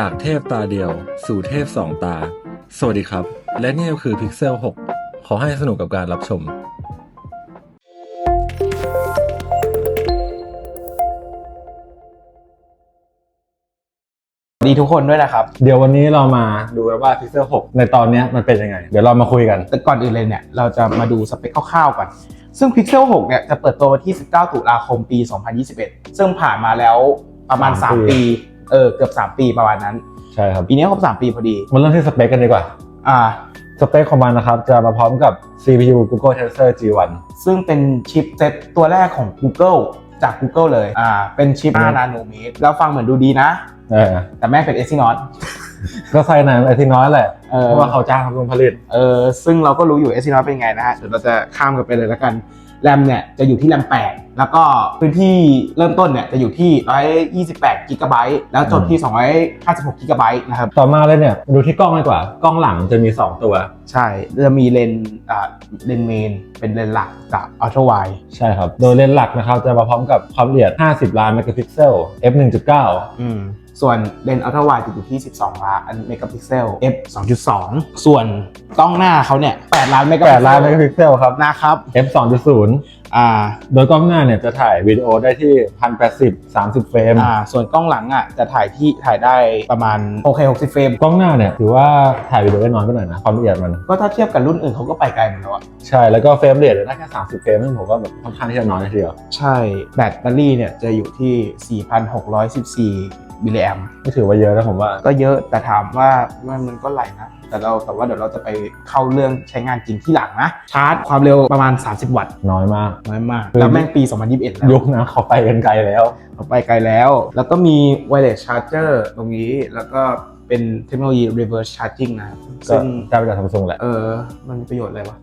จากเทพตาเดียว สู่เทพสองตา สวัสดีครับ และนี่ก็คือ Pixel 6 ขอให้สนุกกับการรับชมสวัสดีทุกคนด้วยนะครับ เดี๋ยววันนี้เรามาดูกันว่า Pixel 6 ในตอนเนี้ยมันเป็นยังไง เดี๋ยวเรามาคุยกัน แต่ก่อนอื่นเลยเนี่ยเราจะมาดูสเปคคร่าวๆก่อน ซึ่ง Pixel 6 เนี่ยจะเปิดตัววันที่ 19 ตุลาคมปี 2021 ซึ่งผ่านมาแล้วประมาณสามปี3ปี เออเกือบ 3 ปีประมาณนั้น ใช่ครับปีนี้ครบ3 ปีพอดี มาเริ่มที่สเปคกันดีกว่า อ่า สเปคของมันนะครับ จะมาพร้อมกับ CPU Google Tensor G1 ซึ่งเป็นชิปเซ็ตตัวแรกของ Google จาก Google เลย อ่า เป็นชิปอืม5นาโนเมตร แล้วฟังเหมือนดูดีนะ เออ แต่แม่งเป็น Exynos ก็ใส่หนังไอทีน้อยแหละเออเพราะว่าเขาจ้างทำโรงผลิต เออ ซึ่งเราก็รู้อยู่ Exynos เป็นไงนะฮะ เดี๋ยวเราจะข้ามกันไปเลยแล้วกัน แรมเนี่ยจะอยู่ที่แรม8 แล้วก็พื้นที่เริ่มต้นเนี่ยจะอยู่ที่ 128กิกะไบต์แล้วจบที่ 256กิกะไบต์นะครับ ต่อมาเลยเนี่ยมาดูที่กล้องดีกว่า กล้องหลังจะมี 2 ตัว ใช่ จะมีเลนส์อ่าเลนส์เมน เป็นเลนส์หลักกับอัลตร้าไวใช่ครับ โดยเลนส์หลักนะครับจะมาพร้อมกับความละเอียด 50 ล้านเมกะพิกเซล f 1.9อืม ส่วนเลนส์อัลตร้าไวจะอยู่ที่ 12 ล้านเมกะพิกเซล f 2.2 ส่วนกล้องหน้าเขาเนี่ย 8 ล้านเมกะพิกเซล8ล้านเมกะพิกเซลครับ นะครับ f 2.0อ่าโดยกล้องหน้าเนี่ยจะถ่ายวิดีโอได้ที่ 1080 30 เฟรมอ่าส่วนกล้องหลังอะจะถ่ายที่ถ่ายได้ประมาณโอเค60 เฟรม กล้องหน้าเนี่ยถือว่าถ่ายวิดีโอได้น้อยไปหน่อยนะความละเอียดมัน ก็ถ้าเทียบกับรุ่นอื่นเขาก็ไปไกลเหมือนกันแล้วอะใช่ แล้วก็เฟรมเรทได้แค่ 30 เฟรมซึ่งผมว่าแบบค่อนข้างที่จะน้อยทีเดียว ใช่ แบตเตอรี่เนี่ยจะอยู่ที่ 4,614 มิลลิแอมไม่ถือว่าเยอะนะผมว่า ก็เยอะแต่ถามว่ามันมันก็ไหลนะ แต่เราแต่ว่าเดี๋ยวเราจะไปเข้าเรื่องใช้งานจริงที่หลังนะ ชาร์จความเร็วประมาณ 30 วัตต์น้อยมาก น้อยมากคือแล้วแม่งปี 2021 แล้วยุคนะเขาไปกันไกลแล้วเราไปไกลแล้ว แล้วก็มี wireless charger ตรงนี้แล้วก็เป็นเทคโนโลยี reverse charging นะครับก็ซึ่งได้ไปจากซัมซุงแหละ เออ มันมีประโยชน์อะไรวะ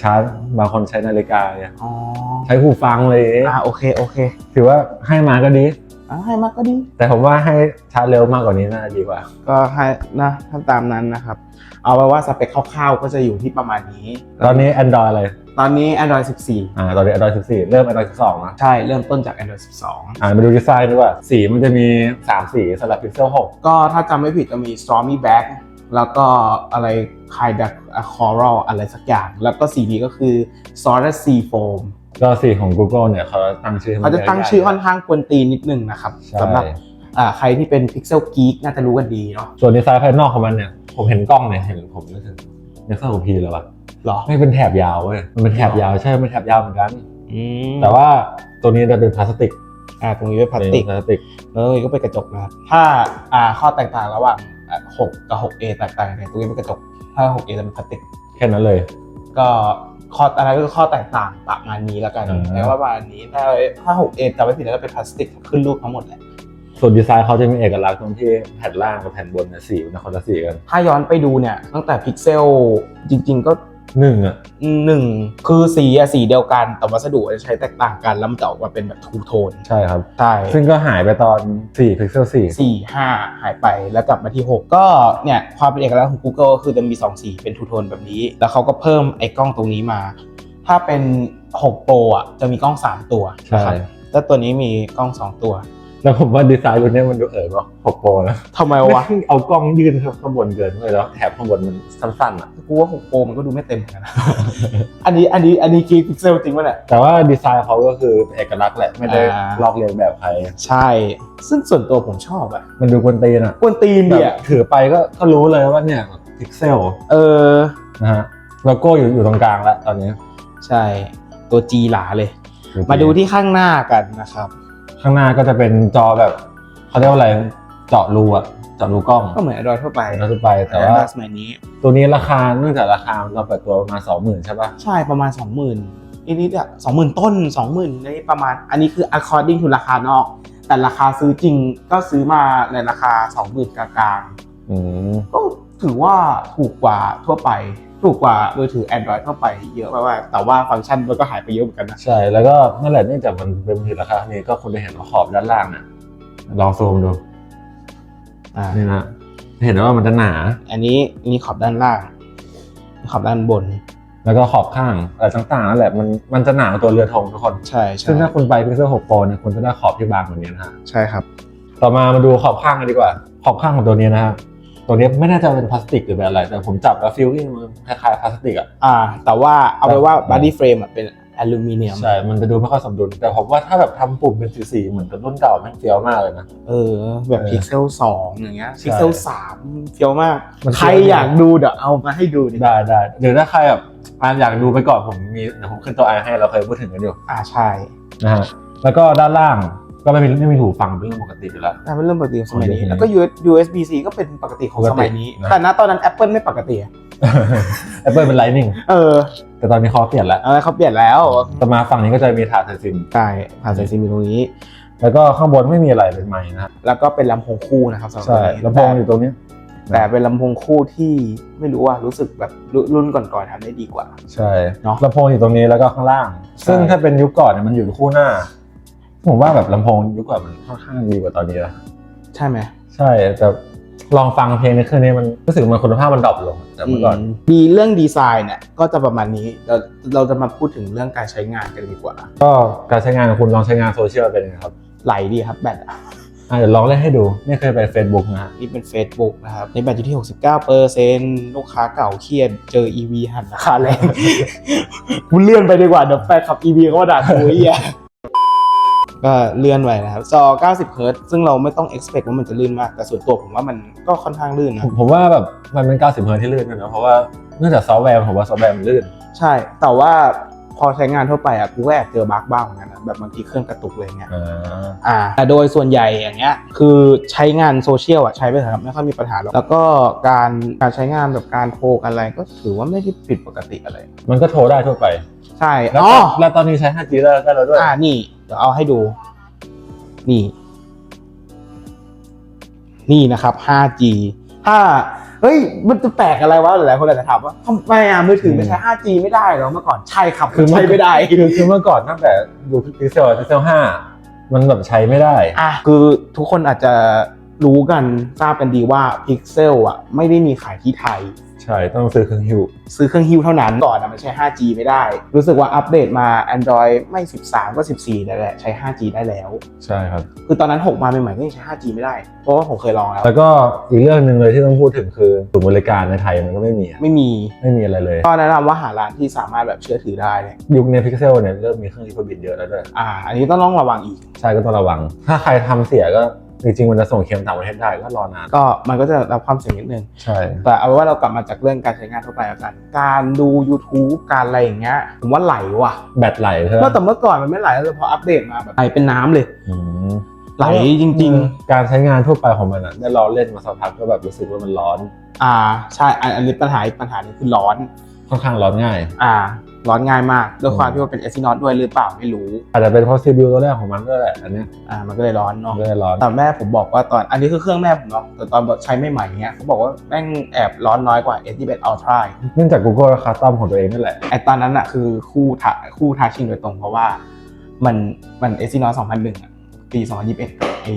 ชาร์จบางคนใช้นาฬิกาเนี่ยอ๋อใช้หูฟังเลย อ่าโอเค โอเค ถือว่าให้มาก็ดี อ่าให้มากก็ดี แต่ผมว่าให้ชาร์จเร็วมากกว่านี้น่าจะดีกว่า ก็ให้นะถ้าตามนั้นนะครับ เอาไว้ว่าสเปคคร่าวๆก็จะอยู่ที่ประมาณนี้ ตอนนี้ Android อะไร ตอนนี้ Android อ่าตอนนี้ Android 14 เริ่ม Android 12นะ14ใช่เริ่มต้นจาก Android อ่ามาดูดีไซน์ดีกว่าสีมันจะมี 3 สีสำหรับ Pixel 6 12ก็ถ้าจำไม่ผิดจะมี Stormy Black แล้วก็อะไร Kind of Coral อะไรสักอย่าง แล้วก็สีนี้ก็คือ Solid Sea Foam ก็สีของ Google เนี่ยเขาตั้งชื่อให้มันเขาจะตั้งชื่อค่อนข้างกวนตีนนิดนึงนะครับใช่สำหรับอ่าใครที่เป็น Pixel Geek น่าจะรู้กันดีเนาะส่วนดีไซน์ภายนอกของมันเนี่ย ผมเห็นกล้องเนี่ยเห็นผมนึกถึง Nexus 6P เลยว่ะหรอไม่เป็นแถบยาวเว้ยมันเป็นแถบยาวใช่มันเป็นแถบยาวเหมือนกันอืมแต่ว่าตัวนี้จะเป็นพลาสติกอ่าตรงนี้เป็นพลาสติกพลาสติกแล้วตรงนี้ก็เป็นกระจกนะครับถ้าอ่าข้อแตกต่างระหว่างอะ6กับ 6A แตกต่างกันตรงนี้เป็นกระจกถ้า 6A จะเป็นพลาสติกแค่นั้นเลย ก็ ข้ออะไรก็คือข้อแตกต่างประมาณนี้แล้วกันอ่าแม้ว่าประมาณนี้ถ้าถ้า 6A จำไม่ผิดแล้วก็เป็นพลาสติกขึ้นรูปทั้งหมดแหละส่วนดีไซน์เขาจะมีเอกลักษณ์ตรงที่แผ่นล่างกับแผ่นบนเนี่ยสีมันคนละสีกัน ถ้าย้อนไปดูเนี่ยตั้งแต่พิกเซลจริง ๆ ก็ หนึ่งอะหนึ่งคือสีอะสีเดียวกัน แต่วัสดุจะใช้แตกต่างกันแล้วมันจะออกมาเป็นแบบทูโทนใช่ครับ ใช่ ซึ่งก็หายไปตอน4 Pixel 4สี่ห้าหายไปแล้วกลับมาที่ 6 ก็เนี่ย ความเป็นเอกลักษณ์ของ Google ก็คือจะมี 2 สีเป็นทูโทนแบบนี้ แล้วเขาก็เพิ่มไอ้กล้องตรงนี้มา ถ้าเป็น 6 Pro อะจะมีกล้อง 3 ตัวใช่นะครับแล้วตัวนี้มีกล้อง 2 ตัว แล้วผมว่าดีไซน์รุ่นเนี้ยมันดูเอ๋อเนาะ6โปรนะทำไมวะ เอากล้องยื่นข้างบนเกินเลยแล้วแถบข้างบนมันสั้นๆอะกูว่า6 Pro มันก็ดูไม่เต็มเหมือนกันนะ อันนี้อันนี้อันนี้กีพิกเซลจริงป่ะเนี่ย แต่ว่าดีไซน์เขาก็คือเอกลักษณ์แหละไม่ได้อ่า ลอกเลียนแบบใครใช่ ซึ่งส่วนตัวผมชอบอะมันดูกวนตีนอะกวนตีนแบดีบอะถือไปก็ก็รู้เลยว่าเนี่ยพิกเซลเออ นะฮะโลโก้อยู่อยู่ตรงกลางแล้วตอนนี้ใช่ ตัว G หลาเลย มาดูที่ข้างหน้ากันนะครับ ข้างหน้าก็จะเป็นจอแบบเขาเรียกว่าอะไรเจาะรูอะเจาะรูกล้องก็เหมือน Android ทั่วไปแล้วทั่วไปแต่ว่า Android สมัยนี้ ตัวนี้ราคาเนื่องจากราคาเราเปิดตัวประมาณสองหมื่นใช่ปะใช่ประมาณ 20,000นิดนิดๆอะสองหมื่นต้นสองหมื่นในประมาณ อันนี้คือ according to ราคานอก แต่ราคาซื้อจริงก็ซื้อมาในราคา 20,000กลางอืม ๆก็ถือว่าถูกกว่าทั่วไป ถูกกว่ามือถือ Android ทั่วไปเยอะมากๆแต่ว่าฟังก์ชันมันก็หายไปเยอะเหมือนกันนะ ใช่ แล้วก็นั่นแหละเนื่องจากมันเป็นมือถือราคานี้ก็คุณจะเห็นว่าขอบด้านล่างเนี่ยลองซูมดูอ่า นี่นะเห็นว่ามันจะหนา อันนี้นี่ขอบด้านล่าง ขอบด้านบน แล้วก็ขอบข้างอะไรต่างๆนั่นแหละมันมันจะหนากว่าตัวเรือธงทุกคนใช่ใช่ซึ่งถ้าคุณไป Pixel 6 Pro เนี่ยคุณจะได้ขอบที่บางกว่านี้นะฮะใช่ครับ ต่อมามาดูขอบข้างกันดีกว่า ขอบข้างของตัวนี้นะฮะ ตัวนี้ไม่แน่ใจว่าเป็นพลาสติกหรือเป็นอะไร แต่ผมจับแล้วฟีลลิ่งมันคล้ายๆพลาสติกอะอ่า แต่ว่าเอาไปว่าแบบบ o ดี้เฟรมเป็นอลูมิเนียมใช่ มันจะดูไม่ค่อยสมดุล แต่ผมว่าถ้าแบบทำปุ่มเป็นสีๆเหมือนกับรุ่นเก่าแม่งเฟี้ยวมากเลยนะ เออ แบบเออพิกเซลสองอย่างเงี้ยใช่พิกเซลสามเฟี้ยวมากมันใครเฟี้ยวอยากดูเดี๋ยวเอามาให้ดูดิได้ได้เดี๋ยวถ้าใครแบบอ่านอยากดูไปก่อนผมมีเดี๋ยวผมขึ้นตัวไอให้เราเคยพูดถึงกันอยู่ อ่าใช่นะฮะแล้วก็ด้านล่าง ก็ไม่มีไม่มีหูฟังเป็นเรื่องปกติอยู่แล้วแต่เป็นเรื่องปกติของสมัยนี้ของเดี๋ยวนี้แล้วก็ US USB C ก็เป็นปกติของปกติสมัยนี้นะ แต่ณตอนนั้น Apple ไม่ปกติอะ Apple เป็น Lightning เออแต่ตอนนี้เขาเปลี่ยนแล้วเอาเขาเปลี่ยนแล้วต่อมาฝั่งนี้ก็จะมีถาดใส่ซิม ใช่ผ่านสายซีมีตรงนี้ แล้วก็ข้างบนไม่มีอะไรเป็นไม้นะฮะแล้วก็เป็นลำโพงคู่นะครับสำหรับใช่ตัวนี้ลำโพงอยู่ตรงนี้แต่แต่เป็นลำโพงคู่ที่ไม่รู้ว่ารู้สึกแบบรุ่นรุ่นก่อนๆทำได้ดีกว่า ใช่เนอะลำโพงอยู่ตรงนี้แล้วก็ข้างล่างใช่ซึ่งถ้าเป็นยุคก่อนเนี่ยมันอยู่คู่หน้า ผมว่าแบบลำโพงยุคก่อนมันค่อนข้างดีกว่าตอนนี้นะใช่ไหมใช่แต่ลองฟังเพลงในเครื่องนี้มันรู้สึกมันคุณภาพมันดรอปลงจากเมื่อก่อนมดีเรื่องดีไซน์เนี่ยก็จะประมาณนี้เราเราจะมาพูดถึงเรื่องการใช้งานกันดีกว่า ก็การใช้งานของคุณลองใช้งานโซเชียลเป็นยังไงครับไหลดีครับแบตอะอะเดี๋ยวลองเล่นให้ดูนี่เคยไป Facebook นะฮะนี่เป็น Facebook นะครับในแบตอยู่ที่ 69เปอร์เซ็นลูกค้าเก่าเครียดเจอ EV หันราคาแรงกูเลื่อนไปดีกว่าเดี๋ยวแฟนขับ EV เขามาด่ากูไอเหีย ก็เลื่อนไปนะครับจอ 90เฮิร์ตซ์ซึ่งเราไม่ต้อง expect ว่ามันจะลื่นมาก แต่ส่วนตัวผมว่ามันก็ค่อนข้างลื่นนะผมผมว่าแบบมันเป็น 90เฮิร์ตซ์ที่ลื่นด้วยนะเพราะว่าเนื่องจากซอฟต์แวร์ผมว่าซอฟต์แวร์มันลื่น ใช่ แต่ว่าพอใช้งานทั่วไปอะกูก็แอบเจอบั๊กบ้างเหมือนกันนะแบบบางทีเครื่องกระตุกอะไรเงี้ยอ่าอ่าแต่โดยส่วนใหญ่อย่างเงี้ยคือใช้งานโซเชียลอะใช้ไปเถอะครับไม่ค่อยมีปัญหาหรอกแล้วก็การการใช้งานแบบการโทรกันอะไรก็ถือว่าไม่ได้ผิดปกติอะไร มันก็โทรได้ทั่วไป ใช่แล้วอ๋อแล้วตอนนี้ใช้ 5G ได้ได้แล้วด้วยอ่านี่เดี๋ยวเอาให้ดู นี่ นี่นะครับ 5G ถ้าเฮ้ย มันจะแปลกอะไรวะหลายๆคนอาจจะถามว่าทำไมอะมือถือไม่ใช้ 5G ไม่ได้เหรอเมื่อก่อนใช่ครับคือใช้ไม่ได้คือคือเมื่อก่อนตั้งแต่ดูพิกเซลพิกเซล5มันแบบใช้ไม่ได้อะคือทุกคนอาจจะรู้กันทราบกันดีว่า Pixel อะไม่ได้มีขายที่ไทย ใช่ต้องซื้อเครื่องฮิวซื้อเครื่องฮิ้วเท่านั้นก่อนอะมันใช้ 5G ไม่ได้ รู้สึกว่าอัปเดตมา Android ไม่ 13 ก็ 14นั่นแหละใช้ 5G ได้แล้ว ใช่ครับ คือตอนนั้น 6 มาใหม่ๆก็ยังใช้ 5G ไม่ได้ เพราะว่าผมเคยลองแล้ว แล้วก็อีกเรื่องหนึ่งเลยที่ต้องพูดถึงคือศูนย์บริการในไทยมันก็ไม่มีอะไม่มีไม่มีอะไรเลยก็แนะนำว่าหาร้านที่สามารถแบบเชื่อถือได้เนี่ยยุคนี้พิกเซลเนี่ยเริ่มมีเครื่องรีพบินเยอะแล้วด้วยอ่า อันนี้ต้องต้องระวังอีก ใช่ก็ต้องระวัง ถ้าใครทำเสียก็ จริงๆมันจะส่งเคลมต่างประเทศได้ก็รอนานก็มันก็จะรับความเสี่ยงนิดนึง ใช่ แต่เอาเป็นว่าเรากลับมาจากเรื่องการใช้งานทั่วไปแล้วกัน การดู YouTube การอะไรอย่างเงี้ยผมว่าไหลว่ะ แบตไหลใช่ไหมเมื่อแต่เมื่อก่อนมันไม่ไหลแล้วพออัปเดตมาแบบไหลเป็นน้ำเลยอืมไหลจริงการใช้งานทั่วไปของมันอะได้ลองเล่นมาสักพักก็แบบรู้สึกว่ามันร้อนๆอ่าใช่อันอันนี้ปัญหาอีกปัญหาหนึงคือร้อนค่อนข้างร้อนง่าย อ่า ร้อนง่ายมากด้วยความอืมที่ว่าเป็นเอซินอตด้วยหรือเปล่าไม่รู้ อาจจะเป็นเพราะซีบิวตัวแรกของมันด้วยแหละอันเนี้ยอ่ามันก็เลยร้อนเนาะก็เลยร้อนแต่แม่ผมบอกว่าตอนอันนี้คือเครื่องแม่ผมเนาะแต่ตอนใช้ไม่ใหม่ๆเงี้ยเขาบอกว่าแม่งแอบร้อนน้อยกว่า S21 Ultra อีกเนื่องจาก Google คัสตอมของตัวเองนั่นแหละไอตอนนั้นอะคือคู่ทาคู่ทาชิงโดยตรงเพราะว่ามันมัน Exynos 2001อะ ปี 2021กับไอ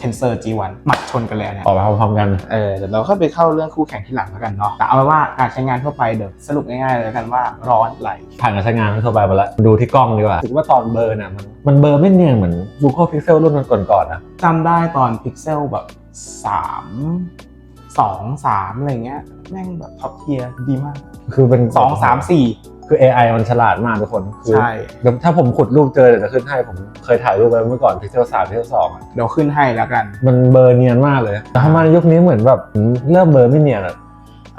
Tensor G1 หมัดชนกันเลยเนี่ยออกมาพร้อมๆกัน เออเดี๋ยวเราค่อยไปเข้าเรื่องคู่แข่งที่หลังแล้วกันเนาะแต่เอาเป็นว่าการใช้งานทั่วไปเดี๋ยวสรุปง่ายๆเลยแล้วกันว่าร้อนไหลผ่านการใช้งานทั่วไปมาแล้วดูที่กล้องดีกว่ารู้สึกว่าตอนเบลอร์น่ะมันมันเบลอร์ไม่เนียนเหมือน Google Pixel รุ่นก่อนๆนะจำได้ตอน Pixel แบบ 3 2 3อะไรเงี้ยแม่งแบบท็อปเทียร์ดีมาก คือเป็น2 3 4 คือ AI มันฉลาดมากทุกคนคือใช่ เดี๋ยวถ้าผมขุดรูปเจอเดี๋ยวจะขึ้นให้ผมเคยถ่ายรูปไปเมื่อก่อน Pixel 3 Pixel 2อะเดี๋ยวขึ้นให้แล้วกัน มันเบลอร์เนียนมากเลยแต่ทำไมในยุคนี้เหมือนแบบเริ่มเบลอร์ไม่เนียนอะ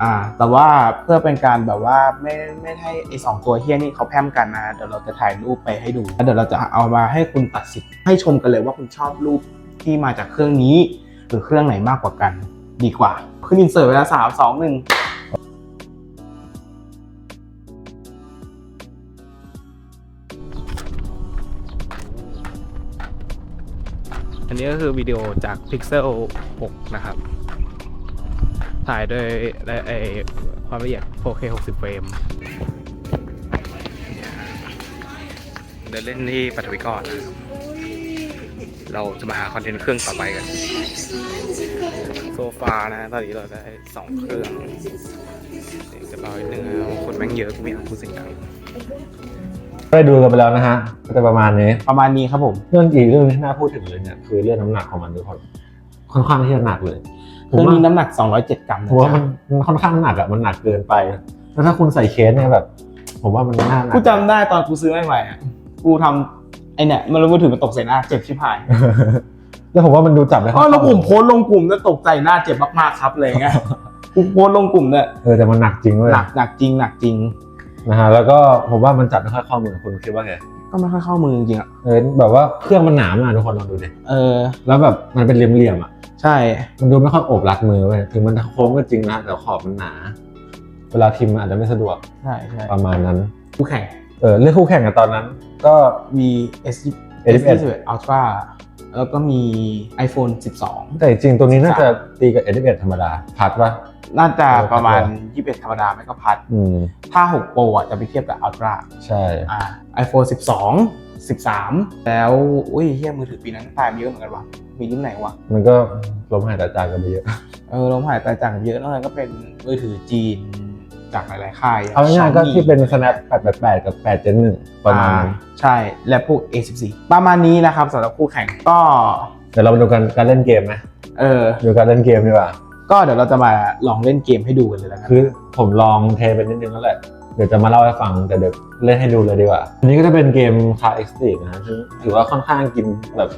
อ่า แต่ว่าเพื่อเป็นการแบบว่าไม่ไม่ให้ไอสองตัวเฮี้ยนี่เขาแพร่มกันนะเดี๋ยวเราจะถ่ายรูปไปให้ดูแล้วเดี๋ยวเราจะเอามาให้คุณตัดสินให้ชมกันเลยว่าคุณชอบรูปที่มาจากเครื่องนี้ หรือเครื่องไหนมากกว่ากัน ดีกว่าขึ้นอินเสิร์ตเวลาสามสองหนึ่ง อันนี้ก็คือวิดีโอจาก Pixel 6 นะครับ ถ่ายด้วยด้วยไอความละเอียด 4K 60 เฟรมเดินเล่นที่ปัทวิกรนเราจะมาหาคอนเทนต์เครื่องต่อไปกัน โซฟานะตอนนี้เราได้สองเครื่องเดี๋ยวจะเบาอีกนึงนะคนแม่งเยอะกูไม่อยากพูดเสียงดัง ได้ดูกันไปแล้วนะฮะก็จะประมาณนี้ ประมาณนี้ครับผม เรื่องอีกเรื่องที่น่าพูดถึงเลยเนี่ยคือเรื่องน้ำหนักของมันทุกคนค่อนข้างที่จะหนักเลยเคผมรื่องว่านี้น้ำหนัก 207 กรัมนะผมว่ามันจ๊ะมันค่อนข้างหนักอะมันหนักเกินไป แล้วถ้าคุณใส่เคสเนี่ยแบบ ผมว่ามันน่าหนักกูจำได้ตอนกูซื้อใหม่ๆอะกูทำไอเนี่ยมันรู้มือถือมันตกใส่หน้าเจ็บชิบหายแล้วผมว่ามันดูจับได้อ๋อแล้วผมโพสต์ลงกลุ่มแล้วตกใจหน้าเจ็บมากๆครับอะไรเงี้ยกูโพสต์ลงกลุ่มเนี่ยเออแต่มันหนักจริงเลยหนักหนักจริงหนักจริง นะฮะแล้วก็ผมว่ามันจับไม่ค่อยเข้ามือคุณคิดว่าไงก็ไม่ค่อยเข้ามือจริงๆอะเออแบบว่าเครื่องมันหนามากทุกคนลองดูดิเออ แล้วแบบมันเป็นเหลี่ยมๆอะใช่ มันดูไม่ค่อยโอบรัดมือเว้ยถึงมันโค้งก็จริงนะแต่ขอบมันหนา เวลาพิมพ์มันอาจจะไม่สะดวกใช่ใช่ประมาณนั้นคู่แข่งเออเรื่องคู่แข่งกันตอนนั้น ก็มี S S21 S21 Ultra แล้วก็มี iPhone 12 แต่จริงๆตัวนี้น่าจะตีกับ11 ธรรมดาพัดปะ น่าจะเออประมาณครับ21 ธรรมดาไม่ก็พัด อืมถ้า 6 Pro อะจะไปเทียบกับ Ultra ใช่ อ่า iPhone 12 13 แล้ว อุ้ยเฮียมือถือปีนั้นตายไปเยอะเหมือนกันวะมีรุ่นไหนวะ มันก็ล้มหายตายจากกันไปเยอะ เออลมหายตายจากเยอะนอกนั้นก็เป็นมือถือจีนจากหลาย ๆ ค่ายเอาง่ายๆก็ Xiaomi ที่เป็น snap 888 กับ8 gen 1ประมาณนั้นอ่ใช่ และพวก A14 ประมาณนี้นะครับสำหรับคู่แข่งก็ เดี๋ยวเรามาดูกันการเล่นเกมไหม เออ ดูการเล่นเกมดีกว่า ก็เดี๋ยวเราจะมาลองเล่นเกมให้ดูกันเลยแล้วกันคือผมลองเทไปนิดนึงแล้วแหละ เดี๋ยวจะมาเล่าให้ฟังแต่เดี๋ยวเล่นให้ดูเลยดีกว่า อันนี้ก็จะเป็นเกม Car Extreme นะฮะซึ่งถือว่าค่อนข้างกินแบบ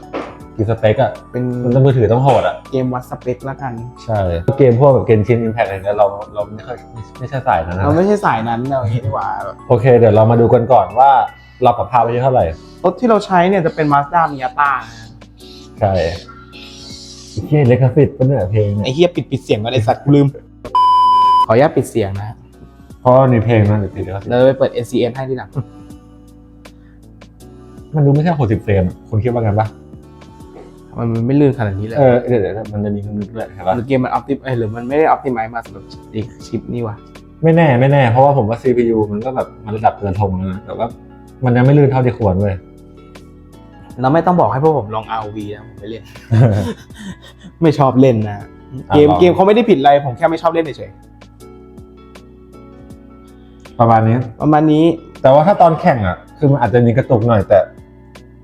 กินสเปคอะเป็นมันต้องมือถือต้องโหดอะเกมวัดสเปคแล้วกัน ใช่เกมพวกแบบเกมชินอิมแพคอะไรเงี้ยเราเราไม่ค่อยไม่ไม่ใช่สายนั้นนะเราไม่ใช่สายนั้นเราอย่างนี้ดีกว่าโอเค เดี๋ยวเรามาดูกันก่อนว่าเราปรับภาพไปที่เท่าไหร่รถที่เราใช้เนี่ยจะเป็น Mazda Miata นะ ใช่ที่เลคาฟิตเป็นเนื้อเพลงเนี่ยไอ้เฮียปิดปิดเสียงก็ได้สัตว์กูลืม ขออนุญาตปิดเสียงนะเพราะในเพลงมันติดเลคาฟิตเราไปเปิด NCN ให้ทีหลังมันดูไม่ใช่60เฟรมอะคุณคิดว่ากันปะมันไม่ลื่นขนาดนี้เลยเออเดี๋ยวเดี๋ยวมันจะมีนึกด้วยใช่ปะหรือเกมมันออ t ติหรือมันไม่ได้ออ t ติไม e มาสำหรับอีกชิปนี่วะไม่แน่ไม่แน่เพราะว่าผมว่า CPU มันก็แบบมันระดับเกินธงแล้วนะแต่ว่ามันยังไม่ลื่นเท่าที่ควรเว้ย เราไม่ต้องบอกให้พวกผมลอง ROV นะผมไปเล่น ไม่ชอบเล่นนะ เกมลอง เกมเขาไม่ได้ผิดอะไร ผมแค่ไม่ชอบเล่นเฉยประมาณนี้ ๆประมาณนี้ แต่ว่าถ้าตอนแข่งอะ คือมันอาจจะมีกระตุกหน่อยแต่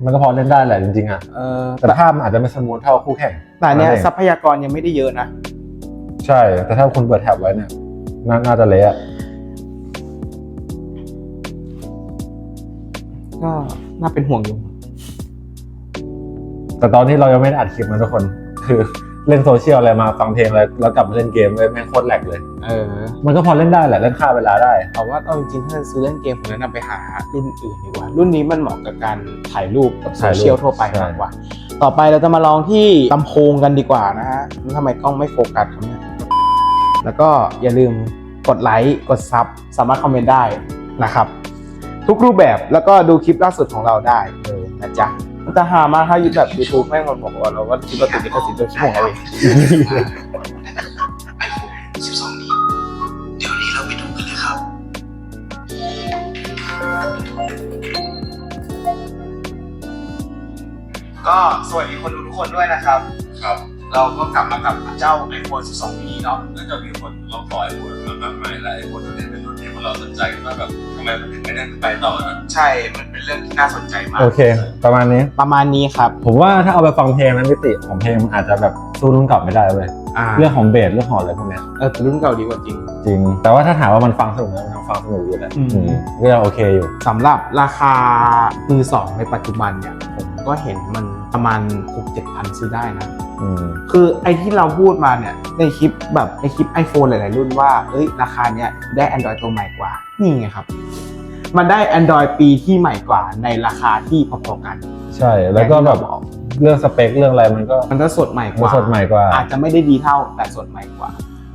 มันก็พอเล่นได้แหละจริงๆอะ เออแต่ภาพมันอาจจะไม่สมูทเท่าคู่แข่งแต่เนี้ยนั่นเองทรัพยากรยังไม่ได้เยอะนะ ใช่ แต่ถ้าคุณเปิดแท็บไว้เนี่ยน่าน่าจะเละอะก็น่าเป็นห่วงอยู่ แต่ตอนที่เรายังไม่ได้อัดคลิปนะทุกคน คือเล่นโซเชียลอะไรมาฟังเพลงอะไรแล้วกลับมาเล่นเกมเลยแม่งโคตรแหลกเลย เออ มันก็พอเล่นได้แหละเล่นค่าเวลาได้ แต่ว่าเอาจริงๆถ้าจะซื้อเล่นเกมผมแนะนำไปหารุ่นอื่นดีกว่า รุ่นนี้มันเหมาะกับการถ่ายรูปกับโซเชียลถ่ายรูปทั่วไปใช่ มากกว่า ต่อไปเราจะมาลองที่ลำโพงกันดีกว่านะฮะแล้วทำไมกล้องไม่โฟกัสครับเนี่ยแล้วก็อย่าลืมกดไลค์กดซับสามารถคอมเมนต์ได้นะครับ ทุกรูปแบบแล้วก็ดูคลิปล่าสุดของเราได้เลยนะจ๊ะมัน จะหามากถ้ายุดแบบ YouTube แม่งมันบอกว่าเราก็คิดว่าติดลิขสิทธิ์โดยชั่วโมงเอาเอง12 นี้ เดี๋ยวนี้เราไปดูกันเลยครับ ก็สวัสดีคนดูทุกคนด้วยนะครับ ครับ เราก็กลับมากับเจ้า iPhone 12 mini เนาะน่าจะมีคนลองขอไอโฟนมามากมายและไอโฟนตัวนี้ เป็นรุ่นที่พวกเราสนใจกันว่าแบบทำไมมันถึงไม่ได้ไปต่อนะใช่ มันเป็นเรื่องที่น่าสนใจมากโอเค ประมาณนี้ ประมาณนี้ครับ ผมว่าถ้าเอาไปฟังเพลงนั้นมิติของเพลงมันอาจจะแบบสู้รุ่นเก่าไม่ได้เว้ยอ่าเรื่องของเบสเรื่องของอะไรพวกเนี้ยเออแต่รุ่นเก่าดีกว่าจริง จริง แต่ว่าถ้าถามว่ามันฟังสนุกไหมมันยังฟังสนุกอยู่แหละอืม อืมก็ยังโอเคอยู่ สำหรับราคามือสองในปัจจุบันเนี่ย ผมก็เห็นมันประมาณ 6-7พันซื้อได้นะอืม คือไอที่เราพูดมาเนี่ยในคลิปแบบในคลิป iPhone หลาย ๆ รุ่นว่า เอ้ย ราคาเนี้ยได้ Android ตัวใหม่กว่า นี่ไงครับ มันได้ Android ปีที่ใหม่กว่าในราคาที่พอๆกัน ใช่ แล้วก็แบบเรื่องสเปคเรื่องอะไรมันก็มันจะสดใหม่กมันว่าสดใหม่กว่า อาจจะไม่ได้ดีเท่าแต่สดใหม่กว่า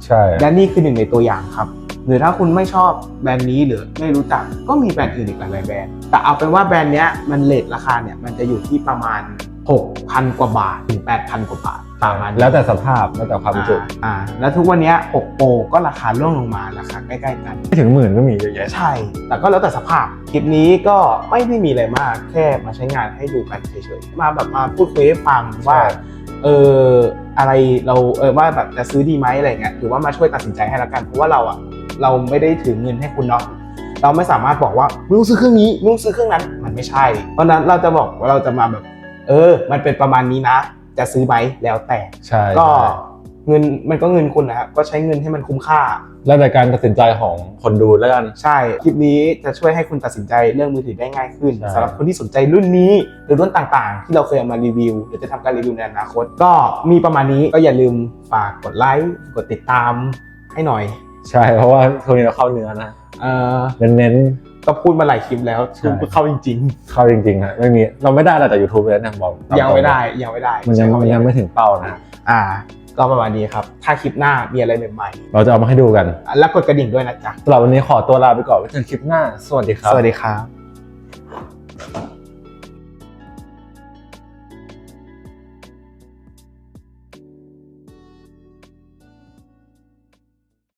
ใช่ และนี่คือหนึ่งในตัวอย่างครับ หรือถ้าคุณไม่ชอบแบรนด์นี้หรือไม่รู้จักก็มีแบรนด์อื่นอีกหลายๆแบรนด์ แต่เอาเป็นว่าแบรนด์เนี้ยมันเลทราคาเนี่ยมันจะอยู่ที่ประมาณ 6,000 กว่าบาทถึง 8,000 กว่าบาทประมาณนี้แล้วแต่สภาพแล้วแต่ความจุอ่าอ่าแล้วทุกวันเนี้ย6โปรก็ราคาร่วงลงมาราคาใกล้ๆกันไม่ถึงหมื่นก็มีเยอะแยะใช่ แต่ก็แล้วแต่สภาพคลิปนี้ก็ไม่ได้มีอะไรมากแค่มาใช้งานให้ดูกันเฉยๆมาแบบมาพูดคุยให้ฟังว่าเอออะไรเราเออว่าแบบจะซื้อดีไหมอะไรเงี้ยถือว่ามาช่วยตัดสินใจให้แล้วกันเพราะว่าเราอะเราไม่ได้ถือเงินให้คุณเนาะเราไม่สามารถบอกว่ามึงต้องซื้อเครื่องนี้มึงต้องซื้อเครื่องนั้นมันไม่ใช่ เพราะฉะนั้นเราจะบอกว่าเราจะมาแบบ เออ มันเป็นประมาณนี้นะ จะซื้อไหมแล้วแต่ใช่ก็ใช่เงินมันก็เงินคุณนะครับก็ใช้เงินให้มันคุ้มค่า แล้วแต่การตัดสินใจของคนดูแล้วกันใช่คลิปนี้จะช่วยให้คุณตัดสินใจเรื่องมือถือได้ง่ายขึ้นใช่สำหรับคนที่สนใจรุ่นนี้หรือรุ่นต่างๆ ที่เราเคยเอามารีวิว หรือจะทำการรีวิวในอนาคต ก็มีประมาณนี้ก็อย่าลืมฝากกดไลค์กดติดตามให้หน่อย ใช่เพราะว่าช่วงนี้เราเข้าเนื้อนะ เอ่อเน้นก็พูดมาหลายคลิปแล้วใช่เข้าจริง ๆ เข้าจริงๆฮะไม่มีเราไม่ได้อะไรจาก YouTube เลยนะบอกตาๆยังไม่ได้ตรยังไม่ได้ มันยังใช่คำว่ายังไม่ถึงเป้านะอ่าก็ประมาณนี้ครับ ถ้าคลิปหน้ามีอะไรใหม่เราจะเอามาให้ดูกันๆอะแล้วกดกระดิ่งด้วยนะจ๊ะสำหรับวันนี้ขอตัวลาไปก่อนไว้เจอกันคลิปหน้า สวัสดีครับ สวัสดีครับ